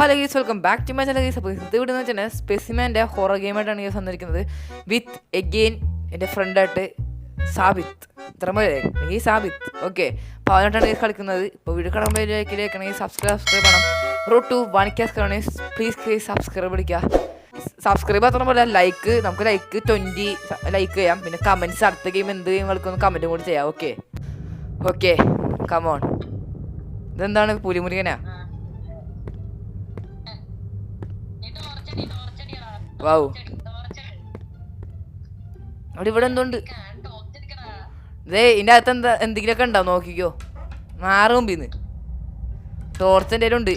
Hello guys welcome back to my channel guys അപ്പോൾ ഇത് ഇവിടെ വെച്ചാൽ സ്പെസിമാന്റെ ഹൊറർ ഗെയിമായിട്ടാണ് ഗീസ് വന്നിരിക്കുന്നത്. വിത്ത് എഗെയിൻ എന്റെ ഫ്രണ്ടായിട്ട് സാബിത്ത്. ഇത്ര പോലെ ഈ സാബിത്ത്. ഓക്കെ അപ്പോൾ അവനായിട്ടാണ് ഗീസ് കളിക്കുന്നത്. ഇപ്പോൾ വീഡിയോ കാണുമ്പോഴേക്കിലേക്കാണെങ്കിൽ സബ്സ്ക്രൈബ് സബ്സ്ക്രൈബ് ചെയ്യണം road to one K please please subscribe അടിക്കുക സബ്സ്ക്രൈബ് മാത്രം പോലെ ലൈക്ക് നമുക്ക് ലൈക്ക് ട്വന്റി ലൈക്ക് ചെയ്യാം. പിന്നെ കമന്റ്സ് അടുത്ത ഗെയിം എന്ത് ഗെയിം കളിക്കൊന്ന് കമന്റും കൂടി ചെയ്യാം. ഓക്കെ ഓക്കെ കമോൺ ഇതെന്താണ്? പുലിമുരുകനാ? വൗ. അവിടെ ഇവിടെ എന്തുണ്ട്? ദേ ഇതിന്റെ അകത്ത് എന്താ എന്തെങ്കിലുമൊക്കെ ഉണ്ടാവും നോക്കിക്കോ. മാറും പിന്നെ ടോർച്ച് എന്റെ ഉണ്ട്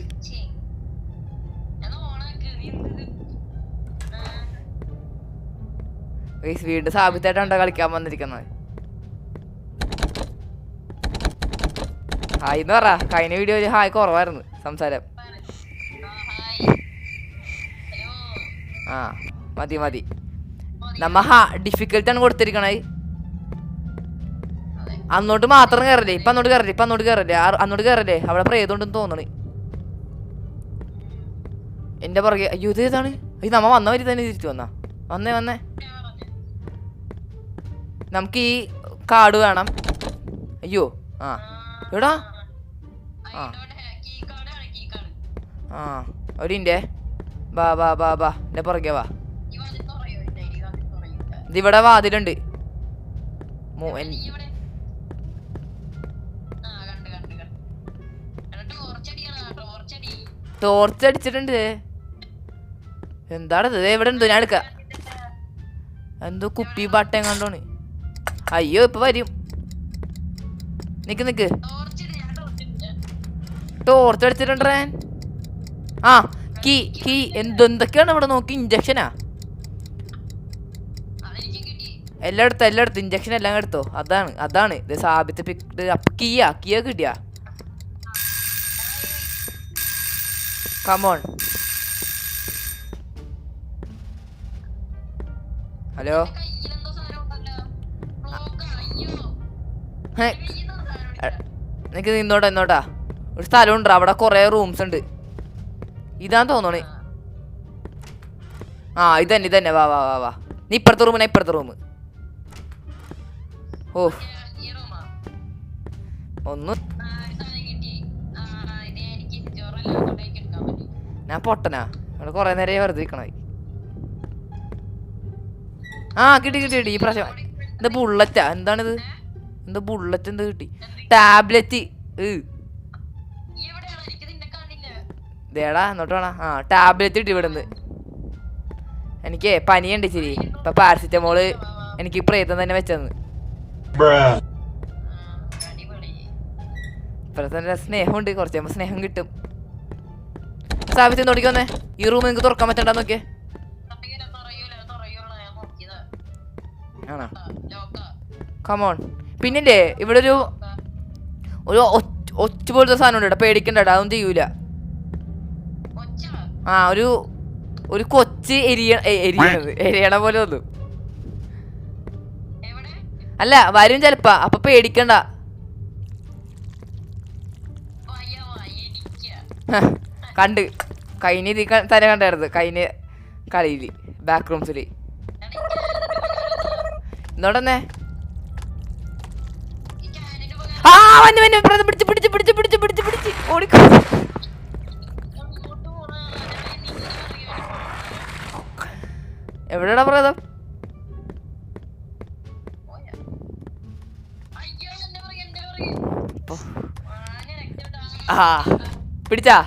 വീണ്ടും സാബിത്തായിട്ടാണ് കളിക്കാൻ വന്നിരിക്കുന്നത്? ഹായ് എന്ന് പറ. കഴിഞ്ഞ വീഡിയോയിൽ ഹായ് കുറവായിരുന്നു സംസാരം. ആ മതി മതി. നമ്മ ഹാ ഡിഫിക്കൽട്ട് ആണ് കൊടുത്തിരിക്കണേ അന്നോട്ട് മാത്രം കയറല്ലേ ഇപ്പൊ അങ്ങോട്ട് കയറല്ലേ ഇപ്പൊ അങ്ങോട്ട് കയറല്ലേ അങ്ങോട്ട് കയറല്ലേ അവിടെ പ്രേതമുണ്ടെന്ന് തോന്നണേ. എന്റെ പുറകെ അയ്യോ ഇത് ഏതാണ്? ഇത് നമ്മ വന്ന വരി തന്നെ തിരിച്ചു വന്നാ. വന്നേ വന്നേ. നമുക്ക് ഈ കാർഡ് വേണം. അയ്യോ ആ. എവിടാ? ആ. ആ ഒരു ബാ വാ വാ ബാ എന്റെ പുറകെ വാ. ഇതിവിടെ വാതിലുണ്ട് ടോർച്ച് അടിച്ചിട്ടുണ്ട് എന്താണത്? എവിടെ ഉണ്ടോ ഞാൻ എടുക്ക. എന്തോ കുപ്പി ബട്ടൻ കണ്ടോണ്. അയ്യോ ഇപ്പൊ വരും. നിക്ക് നിക്ക്. ടോർച്ച് അടിച്ചിട്ടുണ്ടേ ആ കീ കീ എന്തൊക്കെയാണ് ഇവിടെ നോക്കി? ഇഞ്ചക്ഷനാ? എല്ലായിടത്തും എല്ലായിടത്തും. ഇഞ്ചക്ഷൻ എല്ലാം എടുത്തോ? അതാണ് അതാണ്. ഇത് സാബിത്ത് കീയാ കീയ കിട്ടിയാ കമോൺ ഹലോ നിനക്ക് നിന്നോട്ടാ നിന്നോട്ടാ ഒരു സ്ഥലമുണ്ട് അവിടെ കുറേ റൂംസ് ഉണ്ട്. ഇതാന്ന് തോന്നണേ. ആ ഇതന്നെ ഇതന്നെ. വാ വാ വാ വാ. നീ ഇപ്പുറത്തെ റൂമിനാ ഇപ്പുറത്തെ റൂം ഓ. ഒന്ന്. ഞാൻ പൊട്ടനാ. അവിടെ കുറെ നേരം വെറുതെ നിൽക്കണേ ആ കിട്ടി കിട്ടി കിട്ടി. ഈ പ്രാവശ്യം. എന്താ ബുള്ളറ്റാ എന്താണിത്? എന്താ ബുള്ളറ്റ് എന്താ കിട്ടി? ടാബ്ലറ്റ് ദേടാ എന്നോട്ട് വേണം ആ ടാബ്ലറ്റ് കിട്ടി ഇവിടെ നിന്ന് എനിക്ക് പനിയുണ്ട് ശരി ഇപ്പൊ പാരസിറ്റമോൾ എനിക്ക് പ്രേതം തന്നെ വെച്ചെന്ന്. ഇപ്പോഴത്തെ സ്നേഹമുണ്ട്. കുറച്ച് കഴിയുമ്പോൾ സ്നേഹം കിട്ടും. സാബിത്ത് നോടിക്ക് ഈ റൂം നിങ്ങൾക്ക് തുറക്കാൻ പറ്റണ്ട നോക്കിയേ. ആണോ? കമോൺ പിന്നില്ലേ ഇവിടെ ഒരു ഒരു ഒച്ച- പോലത്തെ സാധനം ഉണ്ട് പേടിക്കണ്ടടാ അതൊന്നും ചെയ്യൂല. ആ ഒരു ഒരു കൊച്ച് എരിയ എരിയണത് എരിയണ പോലെ വന്നു. അല്ല വരും ചെലപ്പാ. അപ്പൊ പേടിക്കണ്ട. കണ്ട്. ഇത് തന്നെ കണ്ടായിരുന്നു. കഴിഞ്ഞ കളിയിൽ ബാക്ക് റൂംസിൽ എന്നോടന്നെ ആ വന്നു വന്നു. പിടിച്ച് പിടിച്ച് പിടിച്ച് പിടിച്ച് പിടിച്ച് പിടിച്ച്. ഓടിക്കോ. എവിടെടാ പ്രേതം. ആ പിടിച്ചാ?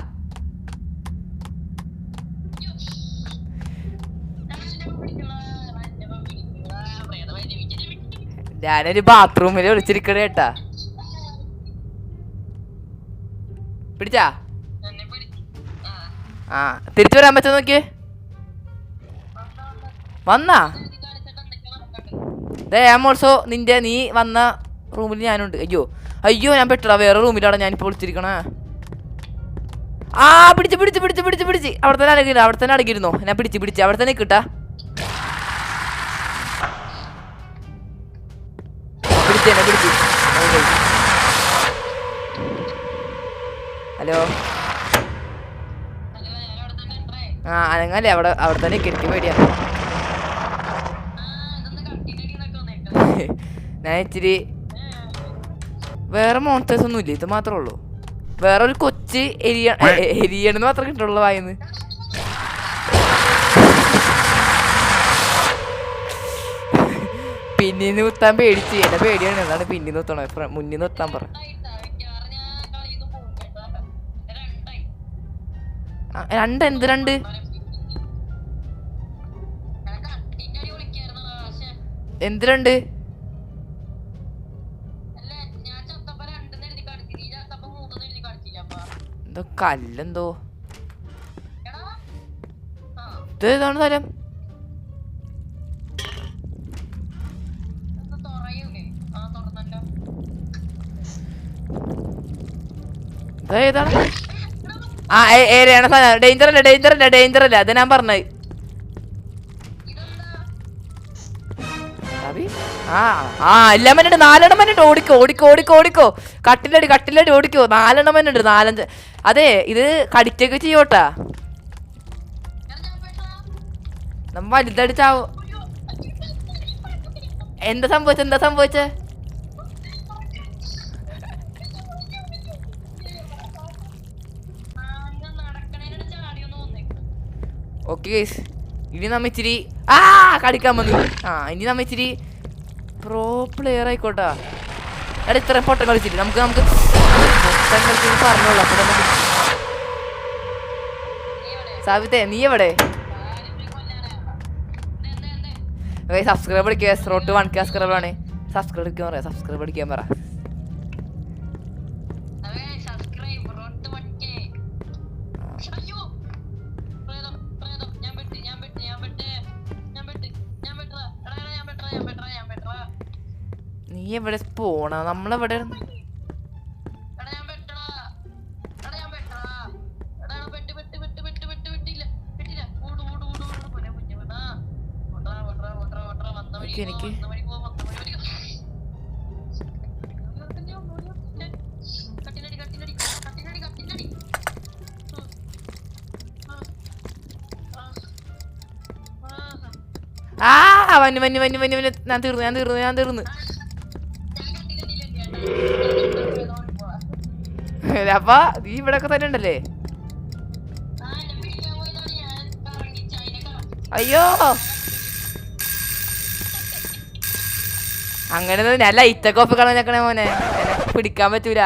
ഞാനൊരു ബാത്റൂമിൽ വിളിച്ചിരിക്കണ കേട്ടാ. പിടിച്ചാ? ആ തിരിച്ചു വരാൻ പറ്റുമോ നോക്കിയേ? വന്നാ? ദേ ആം ഓൾസോ നിന്റെ നീ വന്ന റൂമിൽ ഞാനുണ്ട്. അയ്യോ അയ്യോ ഞാൻ പെട്ടടാ വേറെ റൂമിലാണ് ഞാനിപ്പോൾ വിളിച്ചിരിക്കണേ. ആ പിടിച്ച് പിടിച്ച് പിടിച്ച് പിടിച്ച് പിടിച്ച്. അവിടെ തന്നെ അടങ്ങിയിരുന്നു? അവിടെ തന്നെ അടങ്ങിയിരുന്നോ? ഞാൻ പിടിച്ച് പിടിച്ച്. അവിടെ തന്നെ കിട്ടാ ഹലോ. ആ അനങ്ങല്ലേ അവിടെ അവിടെ തന്നെ കിടക്കി എനിക്ക് ഞാൻ ഇച്ചിരി വേറെ മോൺസ്റ്റേഴ്സ് ഒന്നും ഇല്ല ഇത് മാത്രമേ ഉള്ളൂ. വേറെ ഒരു കൊച്ച് എരിയ എരിയണെന്ന് മാത്രമേ കിട്ടുള്ളൂ വായിന്ന്. പിന്നീന്ന് കുത്താൻ പേടിച്ച് എന്നെ പേടിയാണ്. എന്താണ് പിന്നീന്ന് കുത്തണം. മുന്നിൽ നിന്ന് കുത്താൻ പറ. രണ്ട് എന്ത് രണ്ട്? എന്ത് രണ്ട്? കല്ലെന്തോ. ഇത് ഇതാണ് സ്ഥലം? ഏതാണ്? ആ ഏരിയാണ് ഡേഞ്ചർ അല്ല ഡേഞ്ചർ അല്ല ഡേഞ്ചർ അല്ല അത് ഞാൻ പറഞ്ഞത്. ആ എല്ലാം മനുണ്ട് നാലെണ്ണം മനുണ്ട് ഓടിക്കോ ഓടിക്കോ ഓടിക്കോ ഓടിക്കോ. കട്ടിലടി കട്ടിലടി ഓടിക്കോ. നാലെണ്ണം മനുണ്ട് നാലഞ്ച്. അതെ ഇത് കടിച്ചൊക്കെ ചെയ്യോട്ടാ. നമ്മ വലുതടിച്ചാവോ? എന്താ സംഭവിച്ചത് എന്താ സംഭവിച്ചേ? ഓക്കെ ഇനി നമ്മ ഇച്ചിരി ആ കടിക്കാൻ വന്നു. ആ ഇനി നമ്മ ഇച്ചിരി പ്രോ പ്ലെയർ ആയിക്കോട്ടാ. എടാ ഇത്രയും പൊട്ടം കളിച്ചിട്ട് നമുക്ക് നമുക്ക് പറഞ്ഞോളൂ. സാവിത്തെ നീ എവിടെ? സബ്സ്ക്രൈബ് അടിക്കുക. റോട്ട് വൺ കെ സബ്സ്ക്രൈബ് ആണ്. സബ്സ്ക്രൈബ് അടിക്കാൻ പറയാം. സബ്സ്ക്രൈബ് അടിക്കാൻ പറ. എവിടെ പോണ? നമ്മളിവിടെ? എനിക്ക് ആ വന്നു വന്നു വന്നു വന്നു വന്നു. ഞാൻ തീർന്നു ഞാൻ തീർന്നു ഞാൻ തീർന്നു. അപ്പൊ നീ ഇവിടെ ഒക്കെ തന്നെ ഉണ്ടല്ലേ? അയ്യോ! അങ്ങനെ അല്ല ലൈറ്റൊക്കെ ഓഫ് കളഞ്ഞേക്കണേ മോനെ. പിടിക്കാൻ പറ്റൂല.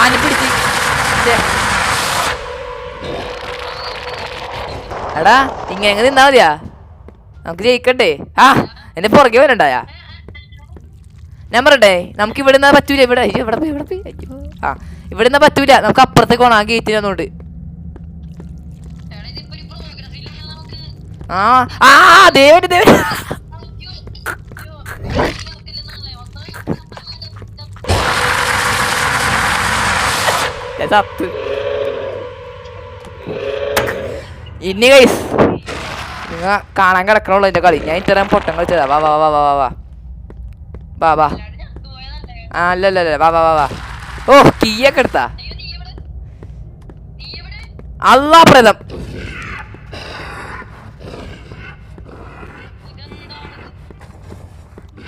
ആന പിടിച്ച് എടാ ഇങ്ങനെ നിന്നാ മതിയാ. നമുക്ക് ജയിക്കട്ടെ ആ എന്റെ പുറകെ വരണ്ടായാ. ഞാൻ പറയട്ടെ നമുക്ക് ഇവിടെ നിന്നാ പറ്റൂല. ഇവിടെ ഇവിടെ പോയി ഇവിടെ പോയി. അയ്യോ. ആ ഇവിടെ നിന്നാ പറ്റൂല. നമുക്ക് അപ്പുറത്തേക്ക് പോണം ആ ഗേറ്റിൽ വന്നോണ്ട്. ആ ആ ദേവന് ദേവന് ചത്ത്. ഇനി ഗൈസ് നിങ്ങ കാണാൻ കിടക്കണുള്ളൂ എന്റെ കളി. ഞാൻ ഇത്രയും പൊട്ടം കളിച്ചതാ. വാ വാ വാ വാ വാ വാ. വാ വാ. ആ അല്ല അല്ല അല്ല. വാ വാ വാ വാ. ഓ കീയൊക്കെ എടുത്താ?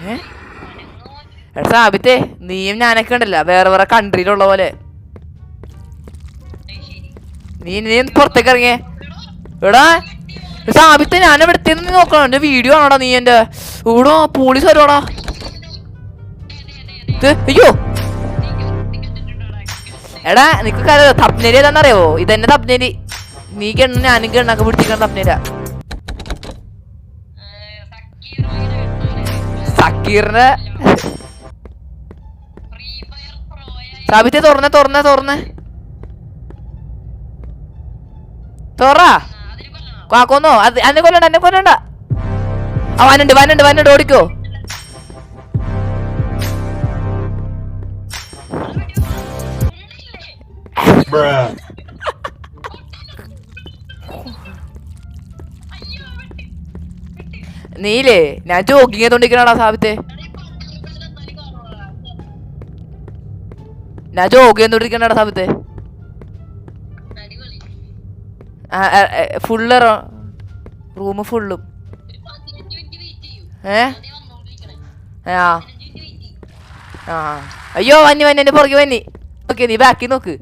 ഏ? എടാ സാബിത്തെ നീയും ഞാനൊക്കെ ഉണ്ടല്ല. വേറെ വേറെ കൺട്രിയിലുള്ള പോലെ. നീ നീ പുറത്തേക്ക് ഇറങ്ങിയേ. എടാ സാബിത്ത് ഞാൻ ഇവിടെ നീ നോക്കണം. എന്റെ വീഡിയോ ആണോടാ നീ എന്റെ ഇവിടെ പോലീസ് വരുവാടാ. ഇത് അയ്യോ. എടാ നിനക്ക് തപ്നേരി ഏതാണെന്നറിയാവോ ഇതെന്നെ തപ്നേരി. നീ കെണ്ണ ഞാനും കെണ്ണൊക്കെ പിടിച്ചിരിക്കണ തപ്നേര. സക്കീറിന്റെ സാബിത്തെ തുറന്നേ തുറന്നേ തുറന്നേ. തുറ. കാക്കൊന്നോ അത് അന്നെ കൊല്ലണ്ട എന്നെ കൊല്ലണ്ട. ആ വനുണ്ട് വനുണ്ട് വനുണ്ട് ഓടിക്കോ. നീലേ ഞാൻ ജോഗിങ് ചെയ്തോണ്ടിരിക്കണടാ സാബിത്തെ. ഞാൻ ജോഗ് ചെയ്തോണ്ടിരിക്കണടാ സമയത്ത് ഫുള്ള് റൂം ഫുള്ളും ഏ? ആ. ആ. അയ്യോ വന്നി വന്നി എന്റെ പുറകെ വന്നി. ഓക്കെ നീ ബാക്കി നോക്ക്.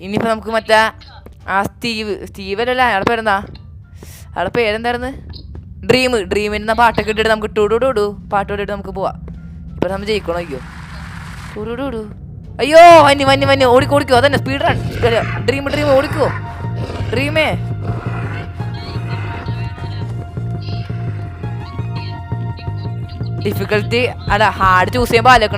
ഇനിയിപ്പോ നമുക്ക് മറ്റേ ആ സ്റ്റീവ് സ്റ്റീവനല്ല? അയാളെ പേരെന്താ? അയാളുടെ പേരെന്തായിരുന്നു? ഡ്രീം ഡ്രീമിന് പാട്ടൊക്കെ ഇട്ടിട്ട് നമുക്ക് ടൂടുടൂടു പാട്ട് ഇട്ടിട്ട് നമുക്ക് പോവാം. ഇപ്പൊ നമ്മൾ ജയിക്കണോ? അയ്യോ. ടൂടുടൂടു അയ്യോ വന്നി വന്നി വന്നി. ഓടിക്കോ ഓടിക്കോ. അതന്നെ സ്പീഡ് റൺ ഡ്രീം ഡ്രീം ഓടിക്കോ. ഡ്രീമേ ഡിഫിക്കൽട്ടി അല്ല ഹാർഡ് ചൂസ് ചെയ്യുമ്പോൾ ആലൊക്കെ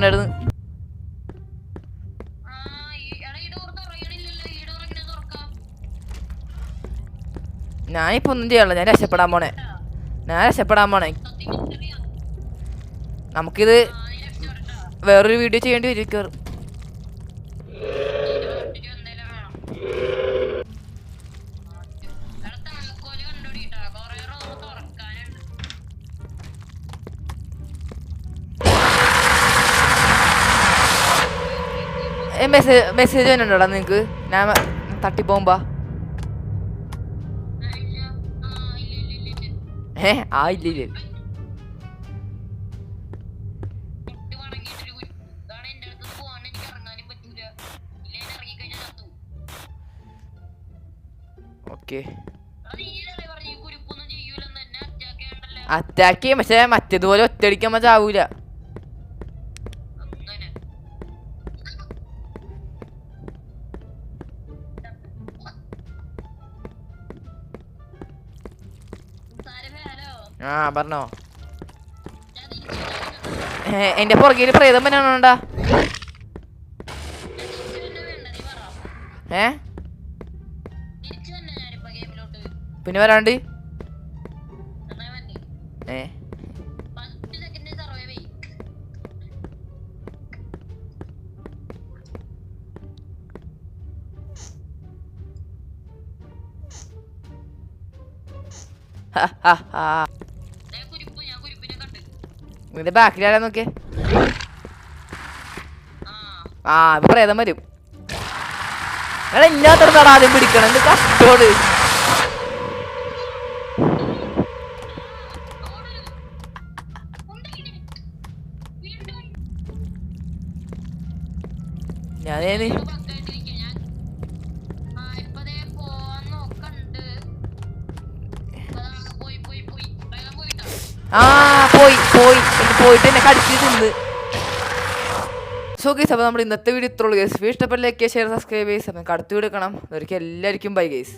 ഞാനിപ്പോ ഒന്നും ചെയ്യാനുള്ള ഞാൻ രക്ഷപ്പെടാൻ പോണേ. ഞാൻ രക്ഷപ്പെടാൻ പോണേ. നമുക്കിത് വേറൊരു വീഡിയോ ചെയ്യേണ്ടി വരും കയറും മെസ്സേജ് മെസ്സേജ് വന്നിട്ടുണ്ടോടാ നിങ്ങക്ക്? ഞാൻ തട്ടിപ്പോകുമ്പോ. ഞാൻ ആ ഇല്ല ഓക്കെ അറ്റാക്ക് ചെയ്യും പക്ഷെ മറ്റേതുപോലെ ഒറ്റയടിക്കാൻ ചാവൂല. ആ പറഞ്ഞോ. എന്റെ പുറകിൽ പ്രേതം പറ ഏ? പിന്നെ വരാണ്ട്? ഏ? പത്ത് സെക്കൻഡ് സർവൈവ് ചെയ്യും ഹ, ഹ, ഹ. ഞാൻ കുരുപ്പ് ഞാൻ കുരുപ്പിനെ കണ്ട് നിന്റെ ബാക്കിലാരാ നോക്കിയേ? ആ പ്രേതം വരും. എടാ ഇല്ലാത്തടത്താണ് ആദ്യം പിടിക്കണം? എന്ത് കഷ്ടോട് ആ പോയി പോയി പോയിട്ട് എന്നെ കടിച്ച് സോ ഗേസ് അപ്പോൾ നമ്മൾ ഇന്നത്തെ വീഡിയോ ഇത്രയുള്ളൂ ഗേസ് ഇഷ്ടപ്പെട്ട ലൈക്ക് ഷെയർ സബ്സ്ക്രൈബ് ചെയ്സ് അപ്പം കടത്തി കൊടുക്കണം അവർക്ക് എല്ലാവർക്കും ബൈ ഗൈസ്